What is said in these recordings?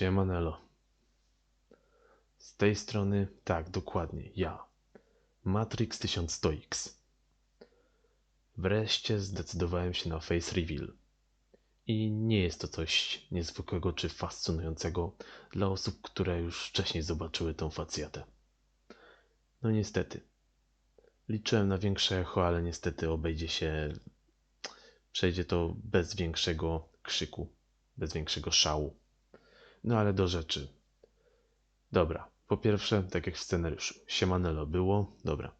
Siemanelo. Z tej strony, tak, dokładnie, ja. Matrix 1100X. Wreszcie zdecydowałem się na face reveal. I nie jest to coś niezwykłego czy fascynującego dla osób, które już wcześniej zobaczyły tą facjatę. No niestety. Liczyłem na większe echo, ale niestety obejdzie się. Przejdzie to bez większego krzyku, bez większego szału. No ale do rzeczy. Dobra, po pierwsze, tak jak w scenariuszu, siemanelo było, dobra.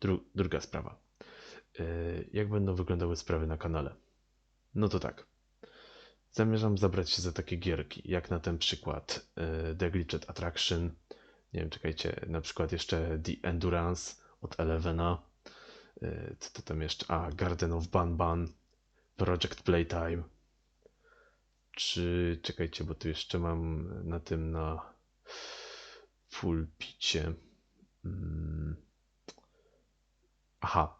Dru druga sprawa. Yy, jak będą wyglądały sprawy na kanale? No to tak. Zamierzam zabrać się za takie gierki, jak na ten przykład yy, The Glitched Attraction, nie wiem, czekajcie, na przykład jeszcze The Endurance od Elevena, yy, co to tam jeszcze, a, Garden of Banban, Project Playtime, czy czekajcie, bo tu jeszcze mam na tym na pulpicie. Mm. Aha.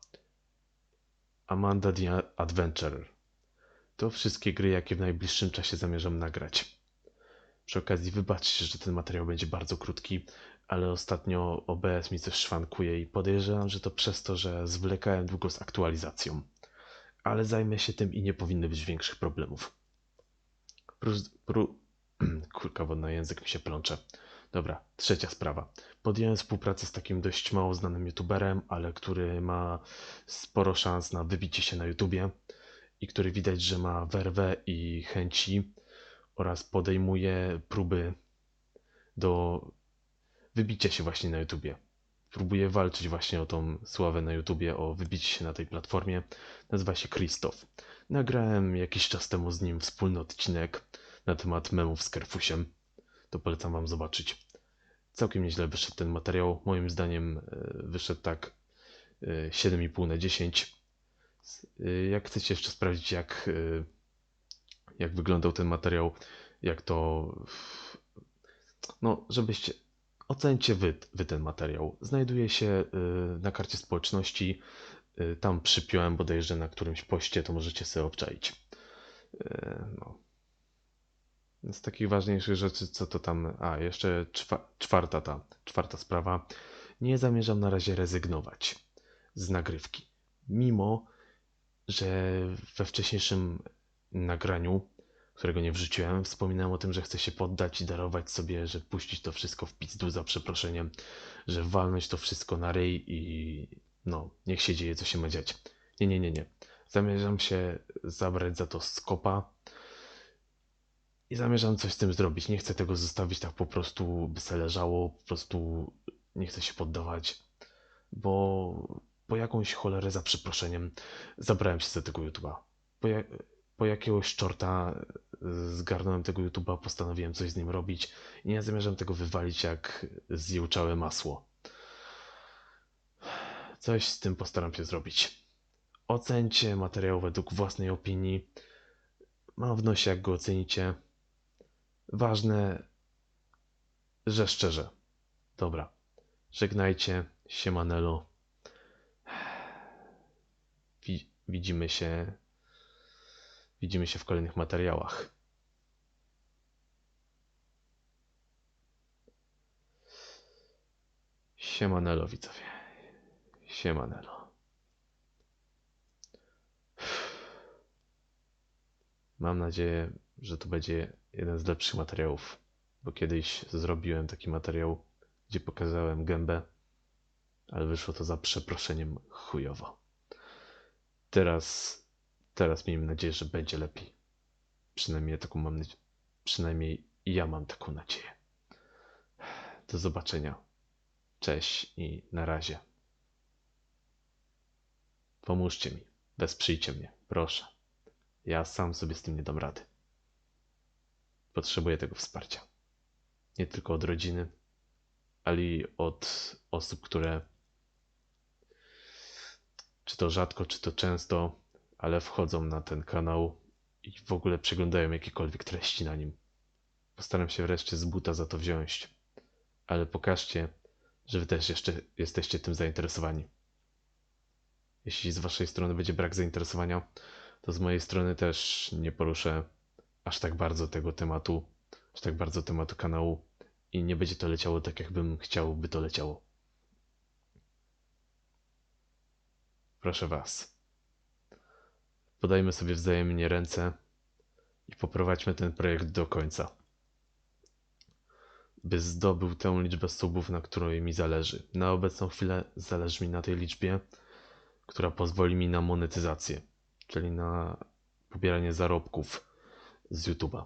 Amanda the Adventurer. To wszystkie gry, jakie w najbliższym czasie zamierzam nagrać. Przy okazji wybaczcie, że ten materiał będzie bardzo krótki, ale ostatnio OBS mi coś szwankuje i podejrzewam, że to przez to, że zwlekałem długo z aktualizacją. Ale zajmę się tym i nie powinny być większych problemów. Pró, pró... Kurka wodna, język mi się plącze. Dobra, trzecia sprawa. Podjąłem współpracę z takim dość mało znanym youtuberem, ale który ma sporo szans na wybicie się na YouTubie i który widać, że ma werwę i chęci oraz podejmuje próby do wybicia się właśnie na YouTubie. Próbuje walczyć właśnie o tą sławę na YouTubie, o wybicie się na tej platformie. Nazywa się Krzysztof. Nagrałem jakiś czas temu z nim wspólny odcinek na temat memów z Kerfusiem. To polecam wam zobaczyć. Całkiem nieźle wyszedł ten materiał. Moim zdaniem e, wyszedł tak 7,5 na 10. E, jak chcecie jeszcze sprawdzić, jak, e, jak wyglądał ten materiał, jak to. No, żebyście. Ocencie wy, wy ten materiał. Znajduje się na karcie społeczności. Tam przypiąłem bodajże na którymś poście, to możecie sobie obczaić. No. Z takich ważniejszych rzeczy, co to tam. A, jeszcze czwarta ta, czwarta sprawa. Nie zamierzam na razie rezygnować z nagrywki. Mimo, że we wcześniejszym nagraniu, którego nie wrzuciłem, wspominałem o tym, że chcę się poddać i darować sobie, że puścić to wszystko w pizdu za przeproszeniem, że walnąć to wszystko na ryj i no, niech się dzieje, co się ma dziać. Nie, nie, nie, nie. Zamierzam się zabrać za to skopa i zamierzam coś z tym zrobić. Nie chcę tego zostawić tak po prostu, by se leżało, po prostu nie chcę się poddawać, bo po jakąś cholerę za przeproszeniem zabrałem się za tego YouTube'a. Po, ja, po jakiegoś czorta zgarnąłem tego YouTube'a, postanowiłem coś z nim robić i nie zamierzam tego wywalić jak zjełczałe masło. Coś z tym postaram się zrobić. Ocencie materiał według własnej opinii. Mam w nosie, jak go ocenicie. Ważne, że szczerze. Dobra. Żegnajcie. Siemanelo. Widzimy się. Widzimy się w kolejnych materiałach. Siemanelo widzowie. Siemanelo. Mam nadzieję, że to będzie jeden z lepszych materiałów, bo kiedyś zrobiłem taki materiał, gdzie pokazałem gębę, ale wyszło to za przeproszeniem chujowo. Teraz, teraz miejmy nadzieję, że będzie lepiej. Przynajmniej taką mam nadzieję. Przynajmniej ja mam taką nadzieję. Do zobaczenia. Cześć i na razie. Pomóżcie mi. Wesprzyjcie mnie, proszę. Ja sam sobie z tym nie dam rady. Potrzebuję tego wsparcia. Nie tylko od rodziny, ale i od osób, które czy to rzadko, czy to często, ale wchodzą na ten kanał i w ogóle przeglądają jakiekolwiek treści na nim. Postaram się wreszcie z buta za to wziąć, ale pokażcie, że wy też jeszcze jesteście tym zainteresowani. Jeśli z waszej strony będzie brak zainteresowania, to z mojej strony też nie poruszę aż tak bardzo tego tematu, aż tak bardzo tematu kanału i nie będzie to leciało tak, jakbym chciał, by to leciało. Proszę Was. Podajmy sobie wzajemnie ręce i poprowadźmy ten projekt do końca. By zdobył tę liczbę subów, na której mi zależy. Na obecną chwilę zależy mi na tej liczbie, która pozwoli mi na monetyzację, czyli na pobieranie zarobków z YouTube'a.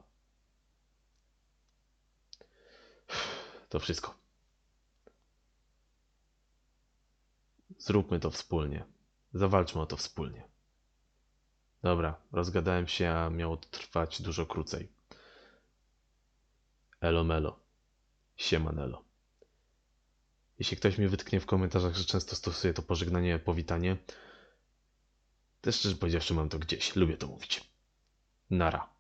To wszystko. Zróbmy to wspólnie. Zawalczmy o to wspólnie. Dobra, rozgadałem się, a miało to trwać dużo krócej. Elo melo. Siemanelo. Jeśli ktoś mi wytknie w komentarzach, że często stosuję to pożegnanie, powitanie, też szczerze powiedziawszy mam to gdzieś. Lubię to mówić. Nara.